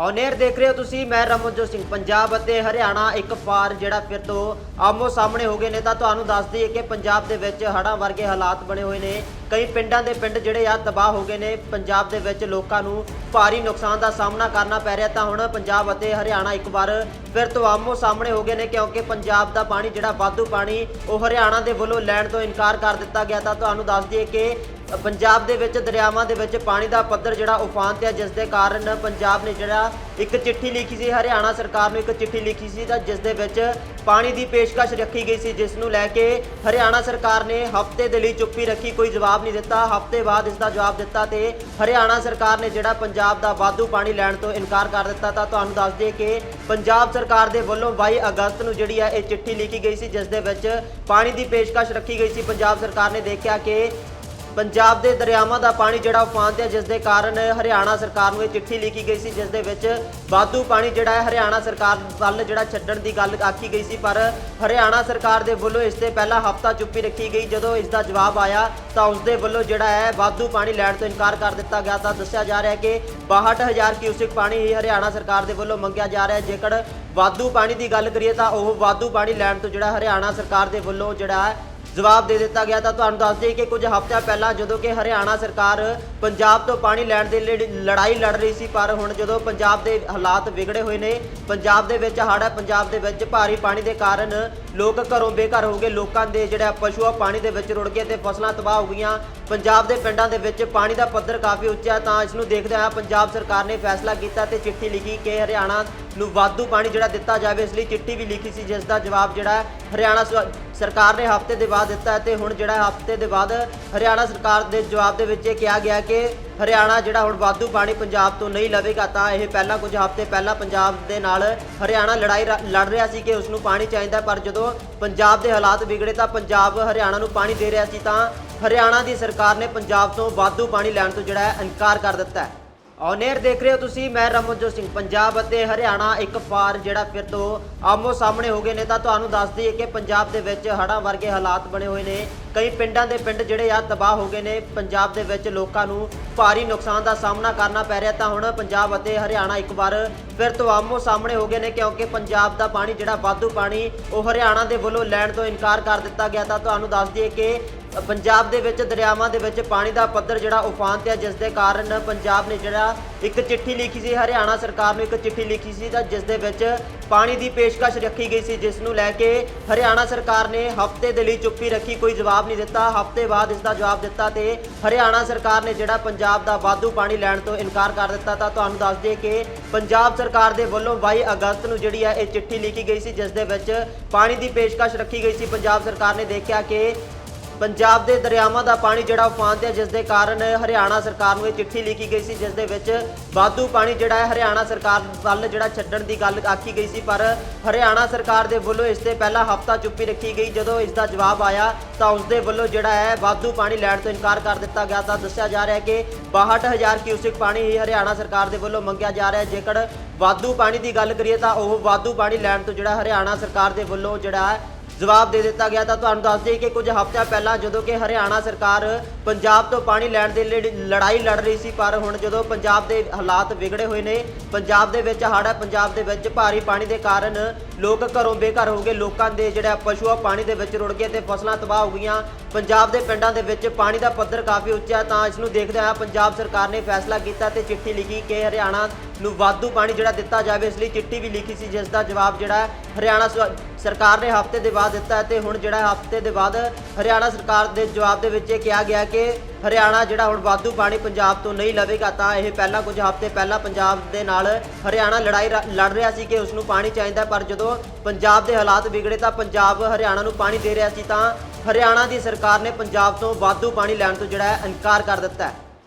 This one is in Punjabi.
ਔਨੇਰ ਦੇਖ ਰਹੇ ਹੋ ਤੁਸੀਂ, ਮੈਂ ਰਮਨਜੋਤ ਸਿੰਘ। ਪੰਜਾਬ ਅਤੇ ਹਰਿਆਣਾ ਇੱਕ ਵਾਰ ਜਿਹੜਾ ਫਿਰ ਤੋਂ ਆਮੋ ਸਾਹਮਣੇ ਹੋ ਗਏ ਨੇ, ਤਾਂ ਤੁਹਾਨੂੰ ਦੱਸ ਦਈਏ ਕਿ ਪੰਜਾਬ ਦੇ ਵਿੱਚ ਹੜ੍ਹਾਂ ਵਰਗੇ ਹਾਲਾਤ ਬਣੇ ਹੋਏ ਨੇ। ਕਈ ਪਿੰਡਾਂ ਦੇ ਪਿੰਡ ਜਿਹੜੇ ਆ ਤਬਾਹ ਹੋ ਗਏ ਨੇ। ਪੰਜਾਬ ਦੇ ਵਿੱਚ ਲੋਕਾਂ ਨੂੰ ਭਾਰੀ ਨੁਕਸਾਨ ਦਾ ਸਾਹਮਣਾ ਕਰਨਾ ਪੈ ਰਿਹਾ, ਤਾਂ ਹੁਣ ਪੰਜਾਬ ਅਤੇ ਹਰਿਆਣਾ ਇੱਕ ਵਾਰ ਫਿਰ ਤੋਂ ਆਮੋ ਸਾਹਮਣੇ ਹੋ ਗਏ ਨੇ, ਕਿਉਂਕਿ ਪੰਜਾਬ ਦਾ ਪਾਣੀ ਜਿਹੜਾ ਵਾਧੂ ਪਾਣੀ ਉਹ ਹਰਿਆਣਾ ਦੇ ਵੱਲੋਂ ਲੈਣ ਤੋਂ ਇਨਕਾਰ ਕਰ ਦਿੱਤਾ ਗਿਆ। ਤਾਂ ਤੁਹਾਨੂੰ ਦੱਸ ਦਈਏ ਕਿ ਪੰਜਾਬ ਦੇ ਵਿੱਚ, ਦਰਿਆਵਾਂ ਦੇ ਵਿੱਚ ਪਾਣੀ ਦਾ ਪੱਧਰ ਜਿਹੜਾ ਉਫਾਨ ਤੇ ਆ, ਜਿਸ ਦੇ ਕਾਰਨ ਪੰਜਾਬ ਨੇ ਜਿਹੜਾ ਇੱਕ ਚਿੱਠੀ ਲਿਖੀ ਸੀ, ਹਰਿਆਣਾ ਸਰਕਾਰ ਨੂੰ ਇੱਕ ਚਿੱਠੀ ਲਿਖੀ ਸੀ ਤਾਂ ਜਿਸ ਦੇ ਵਿੱਚ ਪਾਣੀ ਦੀ ਪੇਸ਼ਕਸ਼ ਰੱਖੀ ਗਈ ਸੀ, ਜਿਸ ਨੂੰ ਲੈ ਕੇ ਹਰਿਆਣਾ ਸਰਕਾਰ ਨੇ ਹਫ਼ਤੇ ਦੇ ਲਈ ਚੁੱਪੀ ਰੱਖੀ, ਕੋਈ ਜਵਾਬ ਨਹੀਂ ਦਿੱਤਾ। ਹਫ਼ਤੇ ਬਾਅਦ ਇਸ ਦਾ ਜਵਾਬ ਦਿੱਤਾ ਤੇ ਹਰਿਆਣਾ ਸਰਕਾਰ ਨੇ ਜਿਹੜਾ ਪੰਜਾਬ ਦਾ ਵਾਧੂ ਪਾਣੀ ਲੈਣ ਤੋਂ ਇਨਕਾਰ ਕਰ ਦਿੱਤਾ ਤਾਂ ਤੁਹਾਨੂੰ ਦੱਸ ਦਈਏ ਕਿ ਪੰਜਾਬ ਸਰਕਾਰ ਦੇ ਵੱਲੋਂ 22 ਅਗਸਤ ਨੂੰ ਜਿਹੜੀ ਹੈ ਇਹ ਚਿੱਠੀ ਲਿਖੀ ਗਈ ਸੀ, ਜਿਸ ਦੇ ਵਿੱਚ ਪਾਣੀ ਦੀ ਪੇਸ਼ਕਸ਼ ਰੱਖੀ ਗਈ ਸੀ। ਪੰਜਾਬ ਸਰਕਾਰ ਨੇ ਦੇਖਿਆ ਕਿ ਪੰਜਾਬ ਦੇ ਦਰਿਆਵਾਂ ਦਾ ਪਾਣੀ ਜਿਹੜਾ ਉਹ ਤੇ ਆ, ਜਿਸ ਦੇ ਕਾਰਨ ਹਰਿਆਣਾ ਸਰਕਾਰ ਨੂੰ ਇਹ ਚਿੱਠੀ ਲਿਖੀ ਗਈ ਸੀ ਜਿਸ ਦੇ ਵਿੱਚ ਵਾਧੂ ਪਾਣੀ ਜਿਹੜਾ ਹੈ ਹਰਿਆਣਾ ਸਰਕਾਰ ਵੱਲ ਜਿਹੜਾ ਛੱਡਣ ਦੀ ਗੱਲ ਆਖੀ ਗਈ ਸੀ ਪਰ ਹਰਿਆਣਾ ਸਰਕਾਰ ਦੇ ਵੱਲੋਂ ਇਸ ਤੇ ਪਹਿਲਾ ਹਫਤਾ ਚੁੱਪੀ ਰੱਖੀ ਗਈ। ਜਦੋਂ ਇਸ ਦਾ ਜਵਾਬ ਆਇਆ ਤਾਂ ਉਸ ਦੇ ਵੱਲੋਂ ਜਿਹੜਾ ਹੈ ਵਾਧੂ ਪਾਣੀ ਲੈਣ ਤੋਂ ਇਨਕਾਰ ਕਰ ਦਿੱਤਾ ਗਿਆ ਤਾਂ ਦੱਸਿਆ ਜਾ ਰਿਹਾ ਹੈ ਕਿ 62000 ਕਿਊਸਿਕ ਪਾਣੀ ਹੀ ਹਰਿਆਣਾ ਸਰਕਾਰ ਦੇ ਵੱਲੋਂ ਮੰਗਿਆ ਜਾ ਰਿਹਾ ਹੈ। ਜੇਕਰ ਵਾਧੂ ਪਾਣੀ ਦੀ ਗੱਲ ਕਰੀਏ ਤਾਂ ਉਹ ਵਾਧੂ ਪਾਣੀ ਲੈਣ ਤੋਂ ਜਿਹੜਾ ਹਰਿਆਣਾ ਸਰਕਾਰ ਦੇ ਵੱਲੋਂ ਜਿਹੜਾ ਹੈ ਜਵਾਬ ਦੇ ਦਿੱਤਾ ਗਿਆ ਤਾਂ ਤੁਹਾਨੂੰ ਦੱਸ ਦਈਏ ਕਿ ਕੁਝ ਹਫ਼ਤਿਆਂ ਪਹਿਲਾਂ ਜਦੋਂ ਕਿ ਹਰਿਆਣਾ ਸਰਕਾਰ ਪੰਜਾਬ ਤੋਂ ਪਾਣੀ ਲੈਣ ਦੀ ਲਈ ਲੜਾਈ ਲੜ ਰਹੀ ਸੀ, ਪਰ ਹੁਣ ਜਦੋਂ ਪੰਜਾਬ ਦੇ ਹਾਲਾਤ ਵਿਗੜੇ ਹੋਏ ਨੇ, ਪੰਜਾਬ ਦੇ ਵਿੱਚ ਹੜ੍ਹ ਹੈ, ਪੰਜਾਬ ਦੇ ਵਿੱਚ ਭਾਰੀ ਪਾਣੀ ਦੇ ਕਾਰਨ ਲੋਕ ਘਰੋਂ ਬੇਘਰ ਹੋ ਗਏ, ਲੋਕਾਂ ਦੇ ਜਿਹੜਾ ਪਸ਼ੂ ਆ ਪਾਣੀ ਦੇ ਵਿੱਚ ਰੁੜ ਗਏ ਤੇ ਫਸਲਾਂ ਤਬਾਹ ਹੋ ਗਈਆਂ। ਪੰਜਾਬ ਦੇ ਪਿੰਡਾਂ ਦੇ ਵਿੱਚ ਪਾਣੀ ਦਾ ਪੱਧਰ ਕਾਫੀ ਉੱਚਾ ਹੈ, ਤਾਂ ਇਸ ਨੂੰ ਦੇਖਦੇ ਹੋਏ ਪੰਜਾਬ ਸਰਕਾਰ ਨੇ ਫੈਸਲਾ ਕੀਤਾ ਤੇ ਚਿੱਠੀ ਲਿਖੀ ਕਿ ਹਰਿਆਣਾ ਨੂੰ ਵਾਧੂ ਪਾਣੀ ਜਿਹੜਾ ਦਿੱਤਾ ਜਾਵੇ, ਇਸ ਲਈ ਚਿੱਠੀ ਵੀ ਲਿਖੀ ਸੀ, ਜਿਸ ਦਾ ਜਵਾਬ ਜਿਹੜਾ ਹਰਿਆਣਾ ਸ- ਸਰਕਾਰ ਨੇ ਹਫ਼ਤੇ ਦੇ ਬਾਅਦ ਦਿੱਤਾ ਹੈ ਤੇ ਹੁਣ ਜਿਹੜਾ ਹਫ਼ਤੇ ਦੇ ਬਾਅਦ ਹਰਿਆਣਾ ਸਰਕਾਰ ਦੇ ਜਵਾਬ ਦੇ ਵਿੱਚ ਇਹ ਕਿਹਾ ਗਿਆ ਕਿ ਹਰਿਆਣਾ ਜਿਹੜਾ ਹੁਣ ਵਾਧੂ ਪਾਣੀ ਪੰਜਾਬ ਤੋਂ ਨਹੀਂ ਲਵੇਗਾ ਤਾਂ ਇਹ ਪਹਿਲਾਂ ਕੁਝ ਹਫ਼ਤੇ ਪਹਿਲਾਂ ਪੰਜਾਬ ਦੇ ਨਾਲ ਹਰਿਆਣਾ ਲੜਾਈ ਰ- ਲੜ ਰਿਹਾ ਸੀ ਕਿ ਉਸ ਨੂੰ ਪਾਣੀ ਚਾਹੀਦਾ ਪਰ ਜਦੋਂ ਪੰਜਾਬ ਦੇ ਹਾਲਾਤ ਵਿਗੜੇ ਤਾਂ ਪੰਜਾਬ ਹਰਿਆਣਾ ਨੂੰ ਪਾਣੀ ਦੇ ਰਿਹਾ ਸੀ ਤਾਂ ਹਰਿਆਣਾ ਦੀ ਸਰਕਾਰ ਨੇ ਪੰਜਾਬ ਤੋਂ ਵਾਧੂ ਪਾਣੀ ਲੈਣ ਤੋਂ ਜਿਹੜਾ ਹੈ ਇਨਕਾਰ ਕਰ ਦਿੱਤਾ ਹੈ। ਔਨੇਰ ਦੇਖ ਰਹੇ ਹੋ ਤੁਸੀਂ, ਮੈਂ ਰਮਨਜੋਤ ਸਿੰਘ, ਪੰਜਾਬ ਅਤੇ ਹਰਿਆਣਾ ਇੱਕ ਵਾਰ ਜਿਹੜਾ ਫਿਰ ਤੋਂ ਆਮੋ ਸਾਹਮਣੇ ਹੋ ਗਏ ਨੇ ਤਾਂ ਤੁਹਾਨੂੰ ਦੱਸ ਦਈਏ ਕਿ ਪੰਜਾਬ ਦੇ ਵਿੱਚ ਹੜ੍ਹਾਂ ਵਰਗੇ ਹਾਲਾਤ ਬਣੇ ਹੋਏ ਨੇ। ਕਈ ਪਿੰਡਾਂ ਦੇ ਪਿੰਡ ਜਿਹੜੇ ਆ ਤਬਾਹ ਹੋ ਗਏ ਨੇ। ਪੰਜਾਬ ਦੇ ਵਿੱਚ ਲੋਕਾਂ ਨੂੰ ਭਾਰੀ ਨੁਕਸਾਨ ਦਾ ਸਾਹਮਣਾ ਕਰਨਾ ਪੈ ਰਿਹਾ ਤਾਂ ਹੁਣ ਪੰਜਾਬ ਅਤੇ ਹਰਿਆਣਾ ਇੱਕ ਵਾਰ ਫਿਰ ਤੋਂ ਆਮੋ ਸਾਹਮਣੇ ਹੋ ਗਏ ਨੇ ਕਿਉਂਕਿ ਪੰਜਾਬ ਦਾ ਪਾਣੀ ਜਿਹੜਾ ਵਾਧੂ ਪਾਣੀ ਉਹ ਹਰਿਆਣਾ ਦੇ ਵੱਲੋਂ ਲੈਣ ਤੋਂ ਇਨਕਾਰ ਕਰ ਦਿੱਤਾ ਗਿਆ ਤਾਂ ਤੁਹਾਨੂੰ ਦੱਸ ਦਈਏ ਕਿ ਪੰਜਾਬ ਦੇ ਵਿੱਚ ਦਰਿਆਵਾਂ ਦੇ ਵਿੱਚ ਪਾਣੀ ਦਾ ਪੱਧਰ ਜਿਹੜਾ ਉਫਾਨ ਤੇ ਆ, ਜਿਸ ਦੇ ਕਾਰਨ ਪੰਜਾਬ ਨੇ ਜਿਹੜਾ ਇੱਕ ਚਿੱਠੀ ਲਿਖੀ ਸੀ, ਹਰਿਆਣਾ ਸਰਕਾਰ ਨੂੰ ਇੱਕ ਚਿੱਠੀ ਲਿਖੀ ਸੀ ਤਾਂ ਜਿਸ ਦੇ ਵਿੱਚ ਪਾਣੀ ਦੀ ਪੇਸ਼ਕਸ਼ ਰੱਖੀ ਗਈ ਸੀ, ਜਿਸ ਨੂੰ ਲੈ ਕੇ ਹਰਿਆਣਾ ਸਰਕਾਰ ਨੇ ਹਫ਼ਤੇ ਦੇ ਲਈ ਚੁੱਪੀ ਰੱਖੀ, ਕੋਈ ਜਵਾਬ ਨਹੀਂ ਦਿੱਤਾ। ਹਫ਼ਤੇ ਬਾਅਦ ਇਸ ਦਾ ਜਵਾਬ ਦਿੱਤਾ ਤੇ ਹਰਿਆਣਾ ਸਰਕਾਰ ਨੇ ਜਿਹੜਾ ਪੰਜਾਬ ਪੰਜਾਬ ਦਾ ਵਾਧੂ ਪਾਣੀ ਲੈਣ ਤੋਂ ਇਨਕਾਰ ਕਰ ਦਿੱਤਾ ਤਾਂ ਤੁਹਾਨੂੰ ਦੱਸ ਦਈਏ ਕਿ ਪੰਜਾਬ ਸਰਕਾਰ ਦੇ ਵੱਲੋਂ 22 ਅਗਸਤ ਨੂੰ ਜਿਹੜੀ ਹੈ ਇਹ ਚਿੱਠੀ ਲਿਖੀ ਗਈ ਸੀ, ਜਿਸ ਦੇ ਵਿੱਚ ਪਾਣੀ ਦੀ ਪੇਸ਼ਕਸ਼ ਰੱਖੀ ਗਈ ਸੀ। ਪੰਜਾਬ ਸਰਕਾਰ ਨੇ ਦੇਖਿਆ ਕਿ ਪੰਜਾਬ ਦੇ ਦਰਿਆਵਾਂ ਦਾ ਪਾਣੀ ਜਿਹੜਾ ਉਫਾਨ ਤੇ ਜਿਸ ਦੇ ਕਾਰਨ ਹਰਿਆਣਾ ਸਰਕਾਰ ਨੂੰ ਇਹ ਚਿੱਠੀ ਲਿਖੀ ਗਈ ਸੀ ਜਿਸ ਦੇ ਵਿੱਚ ਵਾਧੂ ਪਾਣੀ ਜਿਹੜਾ ਹੈ ਹਰਿਆਣਾ ਸਰਕਾਰ ਵੱਲ ਜਿਹੜਾ ਛੱਡਣ ਦੀ ਗੱਲ ਆਖੀ ਗਈ ਸੀ, ਪਰ ਹਰਿਆਣਾ ਸਰਕਾਰ ਦੇ ਵੱਲੋਂ ਇਸ ਤੇ ਪਹਿਲਾ ਹਫਤਾ ਚੁੱਪੀ ਰੱਖੀ ਗਈ। ਜਦੋਂ ਇਸ ਦਾ ਜਵਾਬ ਆਇਆ, ਤਾਂ ਉਸ ਦੇ ਵੱਲੋਂ ਜਿਹੜਾ ਹੈ ਵਾਧੂ ਪਾਣੀ ਲੈਣ ਤੋਂ ਇਨਕਾਰ ਕਰ ਦਿੱਤਾ ਗਿਆ ਤਾਂ ਦੱਸਿਆ ਜਾ ਰਿਹਾ ਹੈ ਕਿ 62000 ਕਿਊਸਿਕ ਪਾਣੀ ਹੀ ਹਰਿਆਣਾ ਸਰਕਾਰ ਦੇ ਵੱਲੋਂ ਮੰਗਿਆ ਜਾ ਰਿਹਾ ਹੈ। ਜੇਕਰ ਵਾਧੂ ਪਾਣੀ ਦੀ ਗੱਲ ਕਰੀਏ ਤਾਂ ਉਹ ਵਾਧੂ ਪਾਣੀ ਲੈਣ ਤੋਂ ਜਿਹੜਾ ਹਰਿਆਣਾ ਸਰਕਾਰ ਦੇ ਵੱਲੋਂ ਜਿਹੜਾ ਹੈ ਜਵਾਬ ਦੇ ਦਿੱਤਾ ਗਿਆ ਤਾਂ ਤੁਹਾਨੂੰ ਦੱਸ ਦਈਏ ਕਿ ਕੁਝ ਹਫ਼ਤਿਆਂ ਪਹਿਲਾਂ ਜਦੋਂ ਕਿ ਹਰਿਆਣਾ ਸਰਕਾਰ ਪੰਜਾਬ ਤੋਂ ਪਾਣੀ ਲੈਣ ਦੇ ਲਈ ਲੜਾਈ ਲੜ ਰਹੀ ਸੀ, ਪਰ ਹੁਣ ਜਦੋਂ ਪੰਜਾਬ ਦੇ ਹਾਲਾਤ ਵਿਗੜੇ ਹੋਏ ਨੇ, ਪੰਜਾਬ ਦੇ ਵਿੱਚ ਹੜ੍ਹ ਹੈ, ਪੰਜਾਬ ਦੇ ਵਿੱਚ ਭਾਰੀ ਪਾਣੀ ਦੇ ਕਾਰਨ ਲੋਕ ਘਰੋਂ ਬੇਘਰ ਹੋ ਗਏ, ਲੋਕਾਂ ਦੇ ਜਿਹੜਾ ਪਸ਼ੂ ਆ ਪਾਣੀ ਦੇ ਵਿੱਚ ਰੁੜ ਗਏ ਤੇ ਫਸਲਾਂ ਤਬਾਹ ਹੋ ਗਈਆਂ। ਪੰਜਾਬ ਦੇ ਪਿੰਡਾਂ ਦੇ ਵਿੱਚ ਪਾਣੀ ਦਾ ਪੱਧਰ ਕਾਫੀ ਉੱਚਾ ਤਾਂ ਇਸ ਨੂੰ ਦੇਖਦੇ ਹੋਏ ਪੰਜਾਬ ਸਰਕਾਰ ਨੇ ਫੈਸਲਾ ਕੀਤਾ ਤੇ ਚਿੱਠੀ ਲਿਖੀ ਕਿ ਹਰਿਆਣਾ ਨੂੰ ਵਾਧੂ ਪਾਣੀ ਜਿਹੜਾ ਦਿੱਤਾ ਜਾਵੇ, ਇਸ ਲਈ ਚਿੱਠੀ ਵੀ ਲਿਖੀ ਸੀ, ਜਿਸ ਦਾ ਜਵਾਬ ਜਿਹੜਾ ਹਰਿਆਣਾ ਸ- ਸਰਕਾਰ ਨੇ ਹਫ਼ਤੇ ਦੇ ਬਾਅਦ ਦਿੱਤਾ ਹੈ ਤੇ ਹੁਣ ਜਿਹੜਾ ਹਫ਼ਤੇ ਦੇ ਬਾਅਦ ਹਰਿਆਣਾ ਸਰਕਾਰ ਦੇ ਜਵਾਬ ਦੇ ਵਿੱਚ ਇਹ ਕਿਹਾ ਗਿਆ ਕਿ ਹਰਿਆਣਾ ਜਿਹੜਾ ਹੁਣ ਵਾਧੂ ਪਾਣੀ ਪੰਜਾਬ ਤੋਂ ਨਹੀਂ ਲਵੇਗਾ ਤਾਂ ਇਹ ਪਹਿਲਾਂ ਕੁਝ ਹਫ਼ਤੇ ਪਹਿਲਾਂ ਪੰਜਾਬ ਦੇ ਨਾਲ ਹਰਿਆਣਾ ਲੜਾਈ ਰ- ਲੜ ਰਿਹਾ ਸੀ ਕਿ ਉਸ ਨੂੰ ਪਾਣੀ ਚਾਹੀਦਾ ਪਰ ਜਦੋਂ ਪੰਜਾਬ ਦੇ ਹਾਲਾਤ ਵਿਗੜੇ ਤਾਂ ਪੰਜਾਬ ਹਰਿਆਣਾ ਨੂੰ ਪਾਣੀ ਦੇ ਰਿਹਾ ਸੀ ਤਾਂ ਹਰਿਆਣਾ ਦੀ ਸਰਕਾਰ ਨੇ ਪੰਜਾਬ ਤੋਂ ਵਾਧੂ ਪਾਣੀ ਲੈਣ ਤੋਂ ਜਿਹੜਾ ਇਨਕਾਰ ਕਰ ਦਿੱਤਾ ਹੈ।